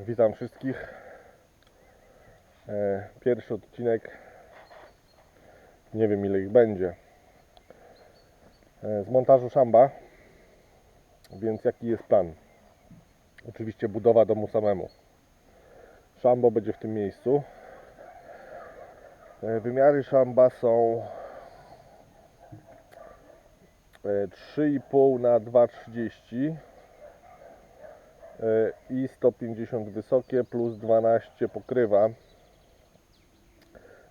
Witam wszystkich. E, Pierwszy odcinek. Nie wiem ile ich będzie. E, Z montażu szamba. Więc jaki jest plan? Oczywiście budowa domu samemu. Szambo będzie w tym miejscu. E, Wymiary szamba są e, 3,5 na 2,30 e, i 150 wysokie plus 12 pokrywa.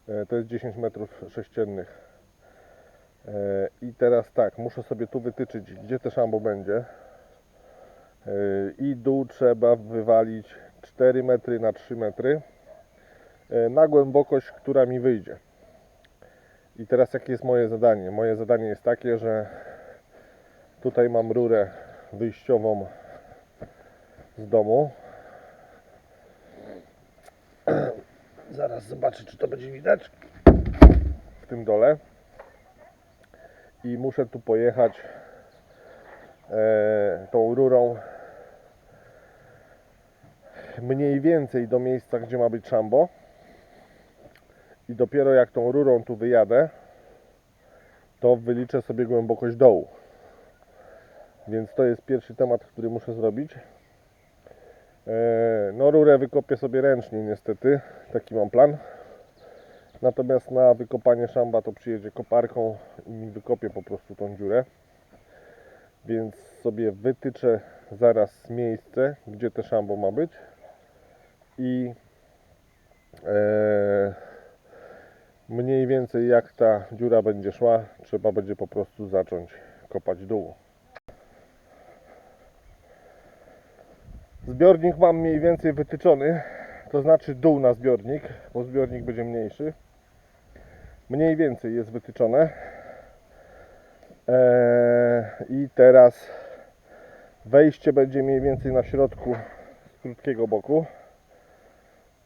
E, To jest 10 metrów sześciennych. E, I teraz tak, muszę sobie tu wytyczyć, gdzie te szambo będzie. E, I dół trzeba wywalić 4 metry na 3 metry e, na głębokość, która mi wyjdzie. I teraz jakie jest moje zadanie? Moje zadanie jest takie, że tutaj mam rurę wyjściową z domu. Zaraz zobaczę, czy to będzie widać w tym dole. I muszę tu pojechać e, tą rurą mniej więcej do miejsca, gdzie ma być szambo. I dopiero jak tą rurą tu wyjadę, to wyliczę sobie głębokość dołu. Więc to jest pierwszy temat, który muszę zrobić. E, No rurę wykopię sobie ręcznie niestety, taki mam plan. Natomiast na wykopanie szamba to przyjedzie koparką i mi wykopie po prostu tą dziurę. Więc sobie wytyczę zaraz miejsce, gdzie te szambo ma być. I e, mniej więcej jak ta dziura będzie szła, trzeba będzie po prostu zacząć kopać dół. Zbiornik mam mniej więcej wytyczony, to znaczy dół na zbiornik, bo zbiornik będzie mniejszy. Mniej więcej jest wytyczone. Eee, I teraz wejście będzie mniej więcej na środku z krótkiego boku.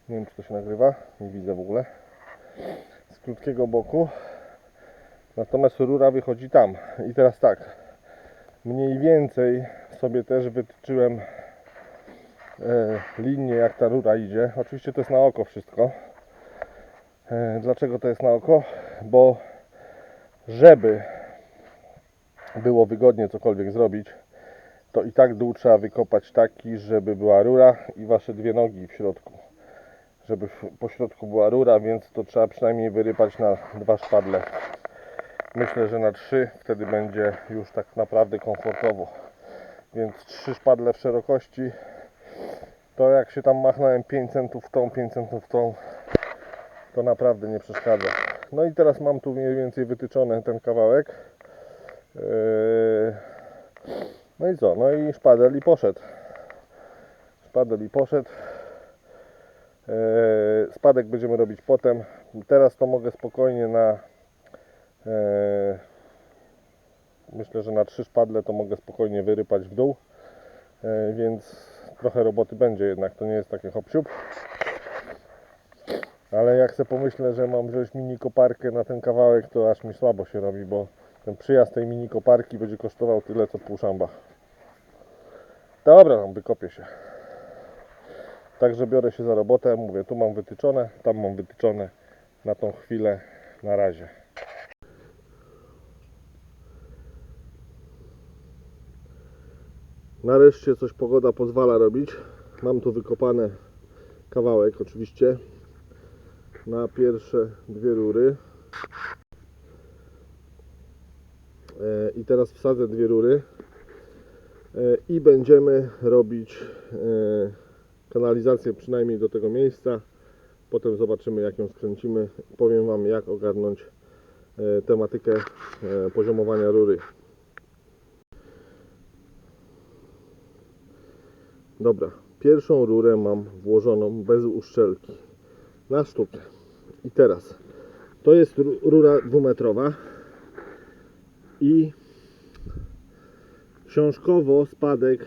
Nie wiem czy to się nagrywa, nie widzę w ogóle. Z krótkiego boku. Natomiast rura wychodzi tam. I teraz tak. Mniej więcej sobie też wytyczyłem e, linię, jak ta rura idzie. Oczywiście to jest na oko wszystko. E, Dlaczego to jest na oko? Bo żeby było wygodnie cokolwiek zrobić, to i tak dół trzeba wykopać taki, żeby była rura i wasze dwie nogi w środku. Żeby po środku była rura, więc to trzeba przynajmniej wyrypać na dwa szpadle. Myślę, że na trzy wtedy będzie już tak naprawdę komfortowo. Więc trzy szpadle w szerokości to jak się tam machnąłem 5 centów w tą, 5 centów w tą, to naprawdę nie przeszkadza. No i teraz mam tu mniej więcej wytyczony ten kawałek. Yy, No i co? No i szpadel i poszedł. Szpadel i poszedł. Yy, Spadek będziemy robić potem. Teraz to mogę spokojnie na yy, myślę, że na trzy szpadle to mogę spokojnie wyrypać w dół. Więc trochę roboty będzie jednak, to nie jest takie hop siup. Ale jak sobie pomyślę, że mam wziąć mini koparkę na ten kawałek, to aż mi słabo się robi, bo ten przyjazd tej mini koparki będzie kosztował tyle co pół szamba. Dobra, tam wykopię się. Także biorę się za robotę, mówię, tu mam wytyczone, tam mam wytyczone. Na tą chwilę, na razie. Nareszcie coś pogoda pozwala robić. Mam tu wykopane kawałek oczywiście na pierwsze dwie rury. E, I teraz wsadzę dwie rury e, i będziemy robić e, kanalizację przynajmniej do tego miejsca. Potem zobaczymy jak ją skręcimy. Powiem Wam jak ogarnąć tematykę poziomowania rury. Dobra, pierwszą rurę mam włożoną bez uszczelki na sztukę. I teraz to jest ru- rura dwumetrowa i książkowo spadek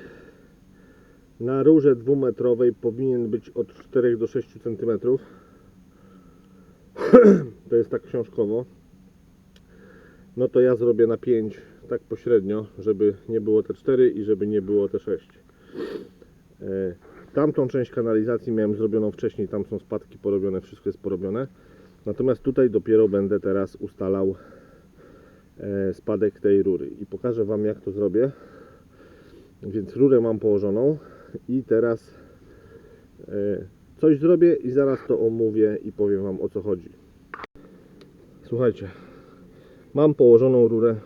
na rurze dwumetrowej powinien być od 4 do 6 cm. to jest tak książkowo. No to ja zrobię na 5 tak pośrednio, żeby nie było te 4 i żeby nie było te 6. E, Tamtą część kanalizacji miałem zrobioną wcześniej, tam są spadki porobione, wszystko jest porobione. Natomiast tutaj dopiero będę teraz ustalał e, spadek tej rury i pokażę Wam jak to zrobię. Więc rurę mam położoną i teraz e, coś zrobię i zaraz to omówię i powiem Wam o co chodzi. Słuchajcie, mam położoną rurę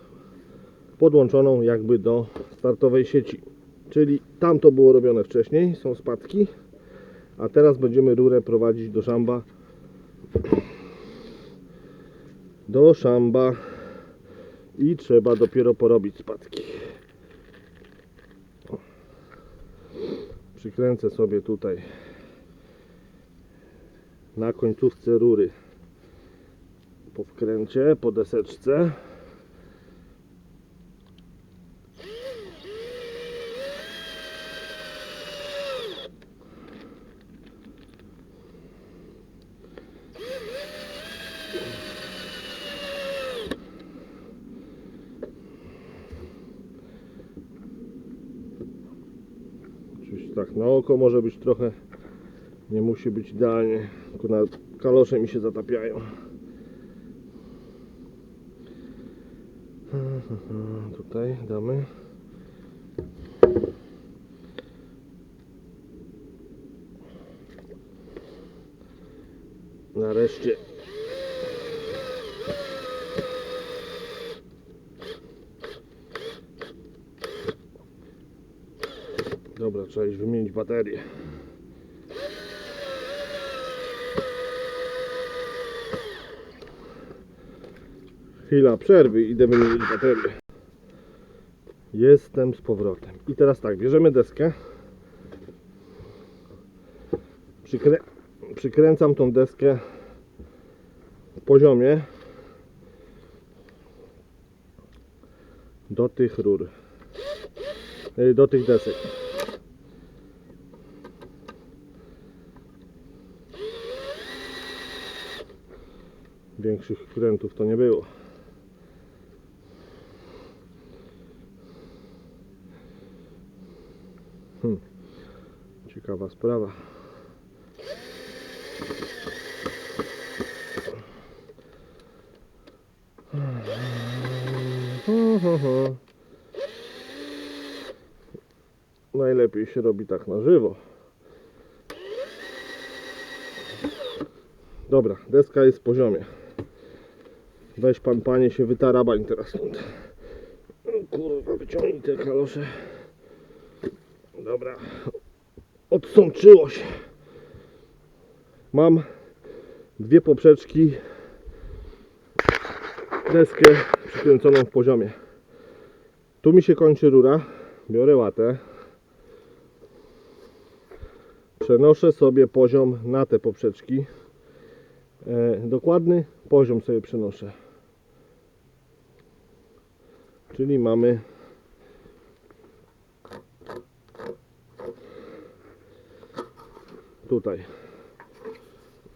podłączoną jakby do startowej sieci. Czyli tam to było robione wcześniej, są spadki, a teraz będziemy rurę prowadzić do szamba. Do szamba i trzeba dopiero porobić spadki. Przykręcę sobie tutaj na końcówce rury po wkręcie, po deseczce. Oczywiście tak na oko może być trochę, nie musi być idealnie, tylko na kalosze mi się zatapiają. Tutaj damy. Nareszcie Dobra, trzeba iść wymienić baterię. Chwila przerwy, idę wymienić baterię. Jestem z powrotem. I teraz tak, bierzemy deskę. Przykrę... Przykręcam tą deskę w poziomie do tych rur, y, do tych desek. Większych krętów to nie było. Hmm. Ciekawa sprawa. Najlepiej się robi tak na żywo. Dobra, deska jest w poziomie. Weź pan panie się wytarabań teraz stąd. Kurwa, wyciągnij te kalosze. Dobra. Odsączyło się. Mam dwie poprzeczki. Deskę przykręconą w poziomie. Tu mi się kończy rura. Biorę łatę. Przenoszę sobie poziom na te poprzeczki. E, dokładny poziom sobie przenoszę. Czyli mamy tutaj.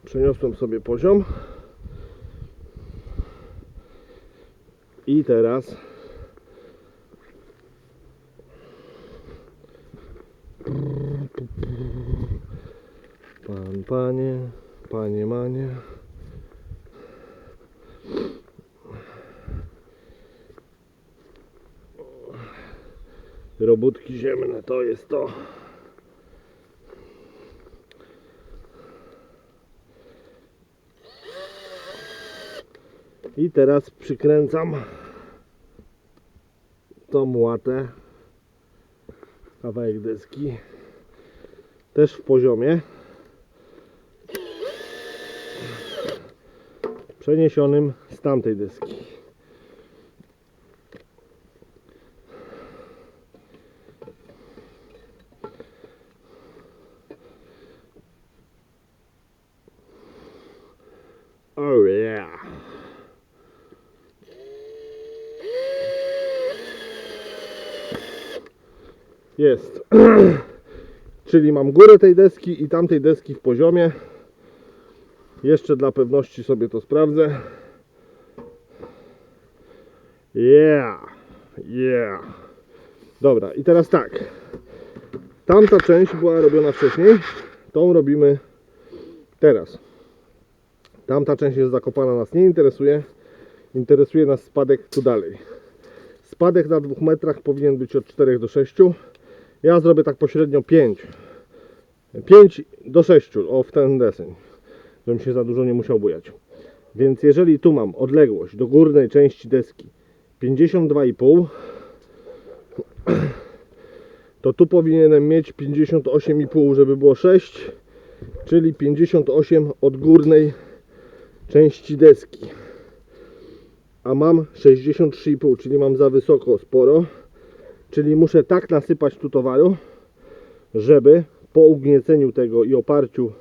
Przeniosłem sobie poziom. I teraz Pan, panie, panie, manie. Robótki ziemne to jest to. I teraz przykręcam tą łatę, kawałek deski, też w poziomie, przeniesionym z tamtej deski. Oh yeah. Jest. Czyli mam górę tej deski i tamtej deski w poziomie. Jeszcze dla pewności sobie to sprawdzę. Yeah. Yeah. Dobra, i teraz tak. Tamta część była robiona wcześniej, tą robimy teraz. Tamta część jest zakopana, nas nie interesuje. Interesuje nas spadek tu dalej. Spadek na 2 metrach powinien być od 4 do 6. Ja zrobię tak pośrednio 5. 5 do 6, o w ten deseń, żebym się za dużo nie musiał bujać. Więc jeżeli tu mam odległość do górnej części deski 52,5 to tu powinienem mieć 58,5 żeby było 6 czyli 58 od górnej części deski. A mam 63,5 czyli mam za wysoko sporo. Czyli muszę tak nasypać tu towaru żeby po ugnieceniu tego i oparciu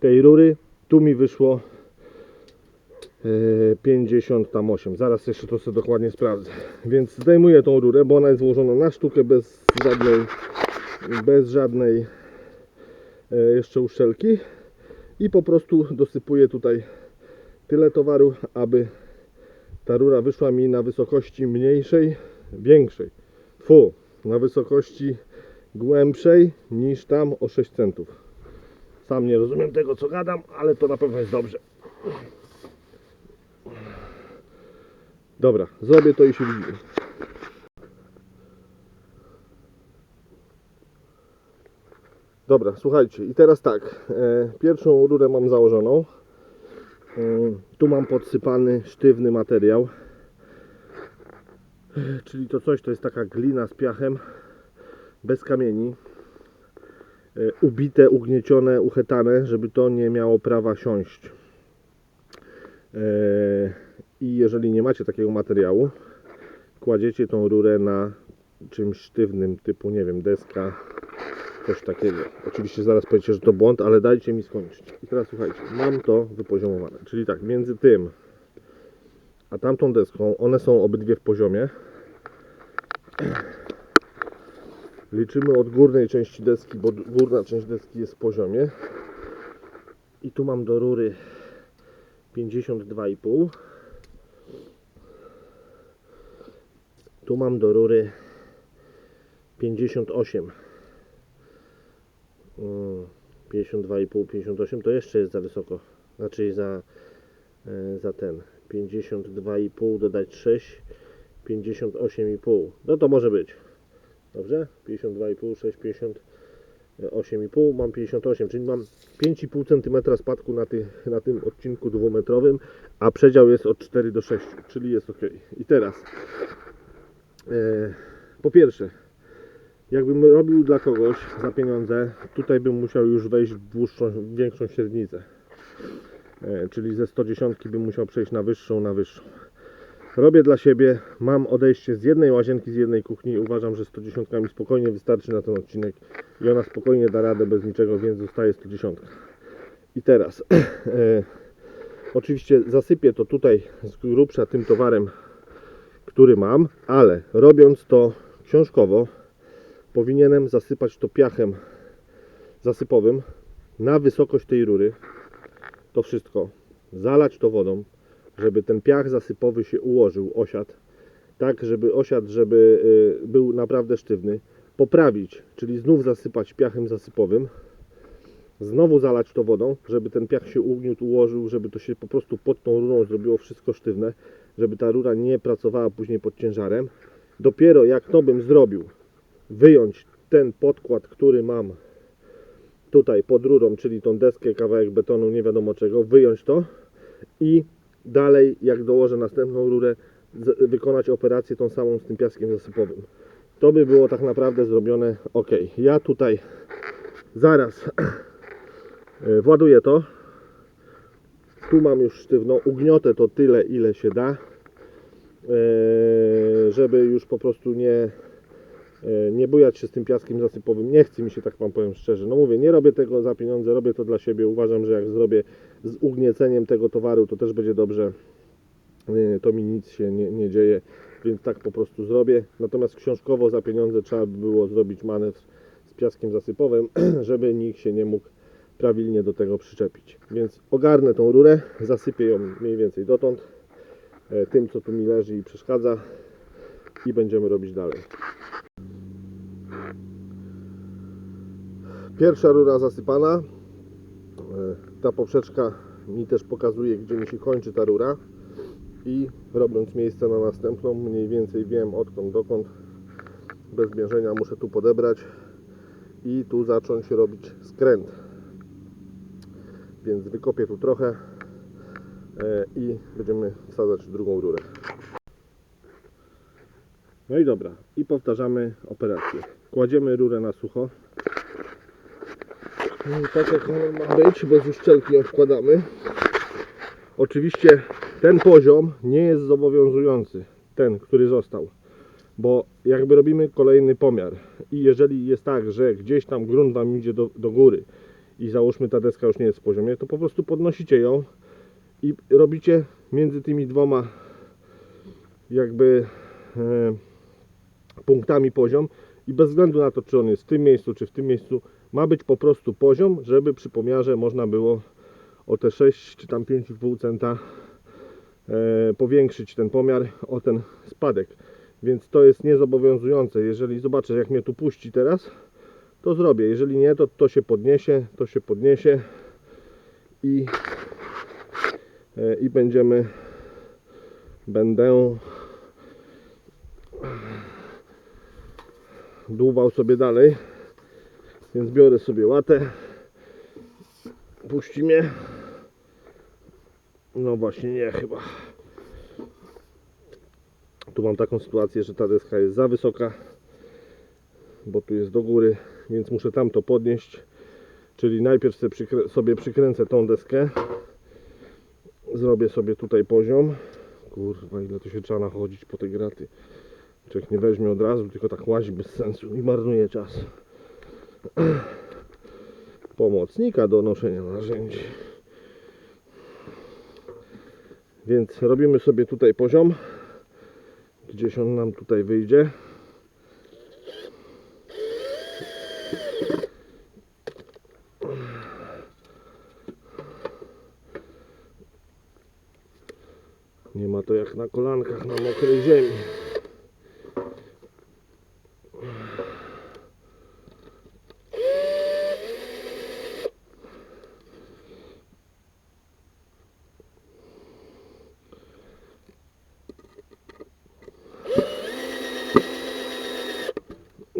tej rury tu mi wyszło e, 58 zaraz jeszcze to sobie dokładnie sprawdzę. Więc zdejmuję tą rurę bo ona jest złożona na sztukę bez żadnej bez żadnej e, jeszcze uszczelki. I po prostu dosypuję tutaj tyle towaru aby ta rura wyszła mi na wysokości mniejszej większej fu na wysokości głębszej niż tam o 6 centów sam nie rozumiem tego co gadam ale to na pewno jest dobrze Dobra, zrobię to i się widzimy. Dobra, słuchajcie, i teraz tak. E, pierwszą rurę mam założoną. E, tu mam podsypany sztywny materiał. Czyli to coś, to jest taka glina z piachem, bez kamieni. E, ubite, ugniecione, uchetane, żeby to nie miało prawa siąść. E, i jeżeli nie macie takiego materiału, kładziecie tą rurę na czymś sztywnym, typu, nie wiem, deska, coś takiego. Oczywiście zaraz powiecie, że to błąd, ale dajcie mi skończyć. I teraz słuchajcie, mam to wypoziomowane. Czyli tak, między tym a tamtą deską, one są obydwie w poziomie. Liczymy od górnej części deski, bo górna część deski jest w poziomie. I tu mam do rury 52,5 Tu mam do rury 58. Mm, 52,5, 58 to jeszcze jest za wysoko. Znaczy za, e, za ten. 52,5 dodać 6, 58,5. No to może być. Dobrze? 52,5, 6, 58,5. Mam 58, czyli mam 5,5 cm spadku na, ty, na tym odcinku dwumetrowym, a przedział jest od 4 do 6, czyli jest ok. I teraz E, po pierwsze, jakbym robił dla kogoś za pieniądze, tutaj bym musiał już wejść w dłuższą, większą średnicę. E, Czyli ze 110 bym musiał przejść na wyższą, na wyższą. Robię dla siebie, mam odejście z jednej łazienki, z jednej kuchni. Uważam, że 110 mi spokojnie wystarczy na ten odcinek i ona spokojnie da radę bez niczego, więc zostaje 110. I teraz, e, oczywiście zasypię to tutaj z grubsza tym towarem który mam, ale robiąc to książkowo, powinienem zasypać to piachem zasypowym na wysokość tej rury. To wszystko. Zalać to wodą, żeby ten piach zasypowy się ułożył, osiadł. Tak, żeby osiadł, żeby y, był naprawdę sztywny. Poprawić, czyli znów zasypać piachem zasypowym. Znowu zalać to wodą, żeby ten piach się ugniótł, ułożył, żeby to się po prostu pod tą rurą zrobiło wszystko sztywne żeby ta rura nie pracowała później pod ciężarem. Dopiero jak to bym zrobił, wyjąć ten podkład, który mam tutaj pod rurą, czyli tą deskę, kawałek betonu, nie wiadomo czego, wyjąć to i dalej, jak dołożę następną rurę, wykonać operację tą samą z tym piaskiem zasypowym. To by było tak naprawdę zrobione ok. Ja tutaj zaraz właduję to tu mam już sztywno, ugniotę to tyle ile się da, e, żeby już po prostu nie, e, nie bujać się z tym piaskiem zasypowym. Nie chce mi się, tak Wam powiem szczerze. No mówię, nie robię tego za pieniądze, robię to dla siebie. Uważam, że jak zrobię z ugnieceniem tego towaru, to też będzie dobrze. E, To mi nic się nie, nie dzieje, więc tak po prostu zrobię. Natomiast książkowo za pieniądze trzeba by było zrobić manewr z piaskiem zasypowym, żeby nikt się nie mógł prawilnie do tego przyczepić. Więc ogarnę tą rurę, zasypię ją mniej więcej dotąd, e, tym co tu mi leży i przeszkadza i będziemy robić dalej. Pierwsza rura zasypana. E, Ta poprzeczka mi też pokazuje, gdzie mi się kończy ta rura. I robiąc miejsce na następną, mniej więcej wiem odkąd dokąd. Bez mierzenia muszę tu podebrać i tu zacząć robić skręt. Więc wykopię tu trochę e, i będziemy wsadzać drugą rurę. No i dobra, i powtarzamy operację. Kładziemy rurę na sucho. I tak jak ona ma być, bez uszczelki ją wkładamy. Oczywiście ten poziom nie jest zobowiązujący, ten, który został, bo jakby robimy kolejny pomiar i jeżeli jest tak, że gdzieś tam grunt Wam idzie do, do góry i załóżmy ta deska już nie jest w poziomie, to po prostu podnosicie ją i robicie między tymi dwoma jakby e, punktami poziom i bez względu na to, czy on jest w tym miejscu, czy w tym miejscu, ma być po prostu poziom, żeby przy pomiarze można było o te 6 czy tam 5,5 centa e, powiększyć ten pomiar o ten spadek. Więc to jest niezobowiązujące. Jeżeli zobaczę, jak mnie tu puści teraz, to zrobię. Jeżeli nie, to to się podniesie, to się podniesie i, e, i będziemy, będę dłuwał sobie dalej. Więc biorę sobie łatę. Puści mnie. No właśnie nie chyba. Tu mam taką sytuację, że ta deska jest za wysoka, bo tu jest do góry, więc muszę tamto podnieść. Czyli najpierw sobie, przykrę sobie przykręcę tą deskę. Zrobię sobie tutaj poziom. Kurwa, ile to się trzeba nachodzić po te graty. Człowiek nie weźmie od razu, tylko tak łazi bez sensu i marnuje czas. Pomocnika do noszenia narzędzi. Więc robimy sobie tutaj poziom. Gdzieś on nam tutaj wyjdzie. Nie ma to jak na kolankach na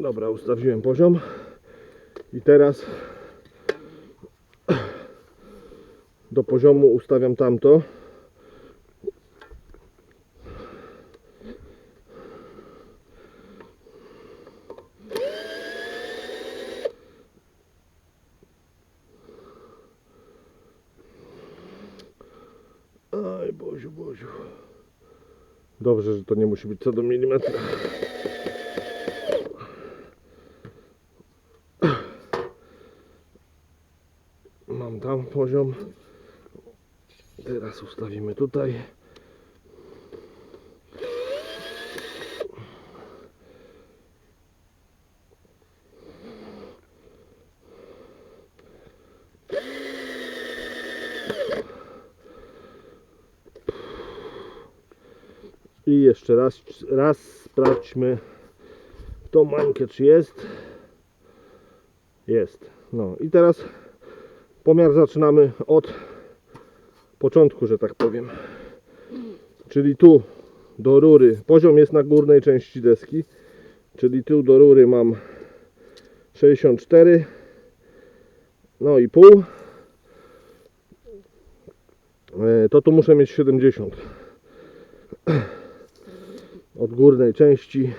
Dobra, ustawiłem poziom. I teraz do poziomu ustawiam tamto. Aj, Boziu, Boziu. Dobrze, że to nie musi być co do milimetra. Mam tam poziom. Teraz ustawimy tutaj. I jeszcze raz, raz sprawdźmy tą mańkę, czy jest. Jest. No i teraz pomiar zaczynamy od początku, że tak powiem. Czyli tu do rury, poziom jest na górnej części deski, czyli tu do rury mam 64 no i pół. E, to tu muszę mieć 70 od górnej części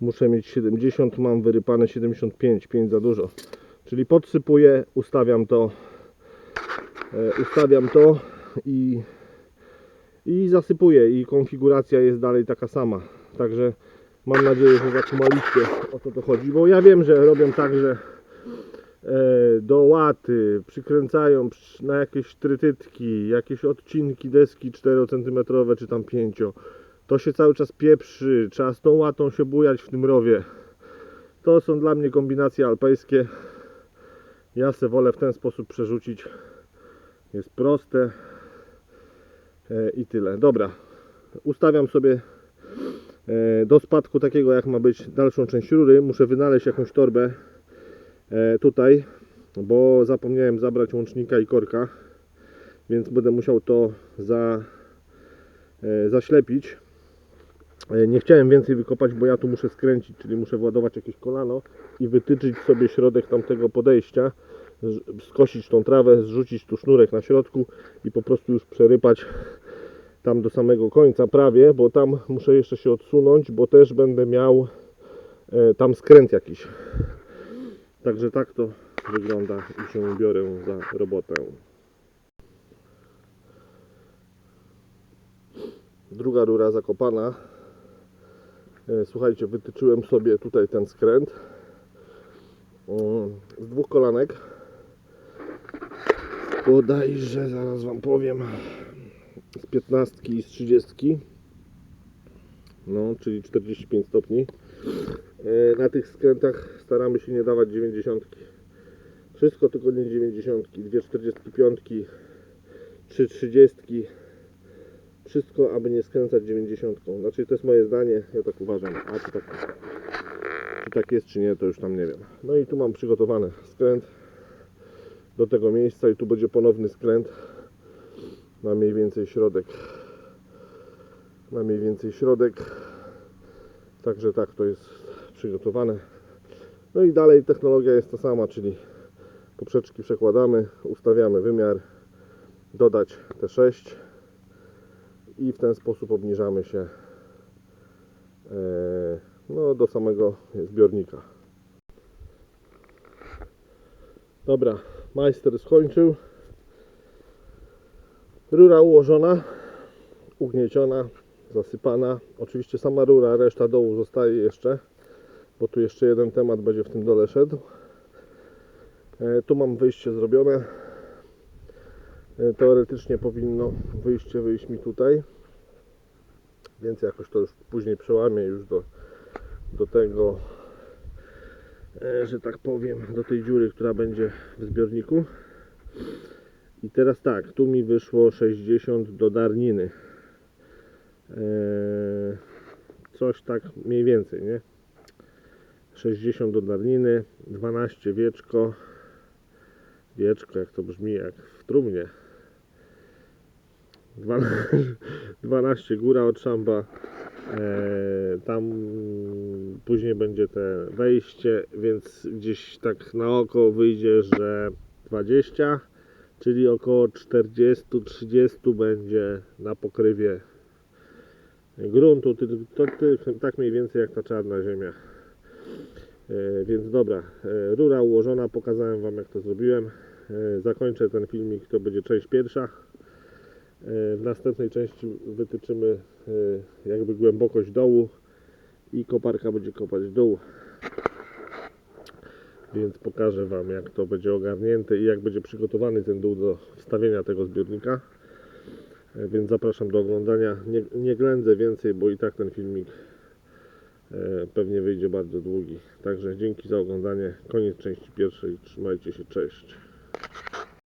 muszę mieć 70 mam wyrypane 75 5 za dużo czyli podsypuję ustawiam to e, ustawiam to i i zasypuję i konfiguracja jest dalej taka sama. Także mam nadzieję, że zakumaliście o co to chodzi bo ja wiem, że robią tak, że e, do łaty przykręcają przy- na jakieś trytytki, jakieś odcinki deski 4 cm czy tam 5 to się cały czas pieprzy, trzeba z tą łatą się bujać w tym rowie. To są dla mnie kombinacje alpejskie ja se wolę w ten sposób przerzucić. Jest proste. E, i tyle, dobra. Ustawiam sobie e, do spadku takiego jak ma być dalszą część rury. Muszę wynaleźć jakąś torbę e, tutaj, bo zapomniałem zabrać łącznika i korka, więc będę musiał to za, zaślepić. Nie chciałem więcej wykopać, bo ja tu muszę skręcić, czyli muszę władować jakieś kolano i wytyczyć sobie środek tamtego podejścia, skosić tą trawę, zrzucić tu sznurek na środku i po prostu już przerypać tam do samego końca prawie, bo tam muszę jeszcze się odsunąć, bo też będę miał e, tam skręt jakiś. Także tak to wygląda i się biorę za robotę. Druga rura zakopana. E, Słuchajcie, wytyczyłem sobie tutaj ten skręt Mm, z dwóch kolanek. Bodajże, zaraz Wam powiem, z 15 i z 30. No, czyli 45 stopni. E, Na tych skrętach staramy się nie dawać 90. Wszystko tylko nie 90. Dwie 45, trzy 30. Wszystko, aby nie skręcać 90. Znaczy, to jest moje zdanie, ja tak uważam. A czy tak, czy tak jest, czy nie, to już tam nie wiem. No i tu mam przygotowany skręt do tego miejsca i tu będzie ponowny skręt na mniej więcej środek. Na mniej więcej środek. Także tak to jest przygotowane. No i dalej technologia jest ta sama, czyli poprzeczki przekładamy, ustawiamy wymiar, dodać T6 i w ten sposób obniżamy się e, no, do samego zbiornika. Dobra, majster skończył. Rura ułożona, ugnieciona, zasypana. Oczywiście sama rura, reszta dołu zostaje jeszcze, bo tu jeszcze jeden temat będzie w tym dole szedł. E, tu mam wyjście zrobione. E, teoretycznie powinno wyjście wyjść mi tutaj, więc jakoś to już później przełamię już do, do tego, że tak powiem, do tej dziury, która będzie w zbiorniku. I teraz tak, tu mi wyszło 60 do darniny. Eee, coś tak mniej więcej, nie? 60 do darniny, 12 wieczko. Wieczko, jak to brzmi, jak w trumnie. 12, 12 góra od szamba. Eee, tam później będzie te wejście, więc gdzieś tak na oko wyjdzie, że 20 czyli około 40-30 będzie na pokrywie gruntu, ty- to, ty- tak mniej więcej jak ta czarna ziemia. E, Więc dobra, e, rura ułożona, pokazałem Wam jak to zrobiłem. E, Zakończę ten filmik, to będzie część pierwsza. E, W następnej części wytyczymy e, jakby głębokość dołu i koparka będzie kopać dół. Więc pokażę Wam jak to będzie ogarnięte i jak będzie przygotowany ten dół do wstawienia tego zbiornika. E, więc zapraszam do oglądania. Nie, nie ględzę więcej, bo i tak ten filmik pewnie wyjdzie bardzo długi. Także dzięki za oglądanie. Koniec części pierwszej, trzymajcie się, cześć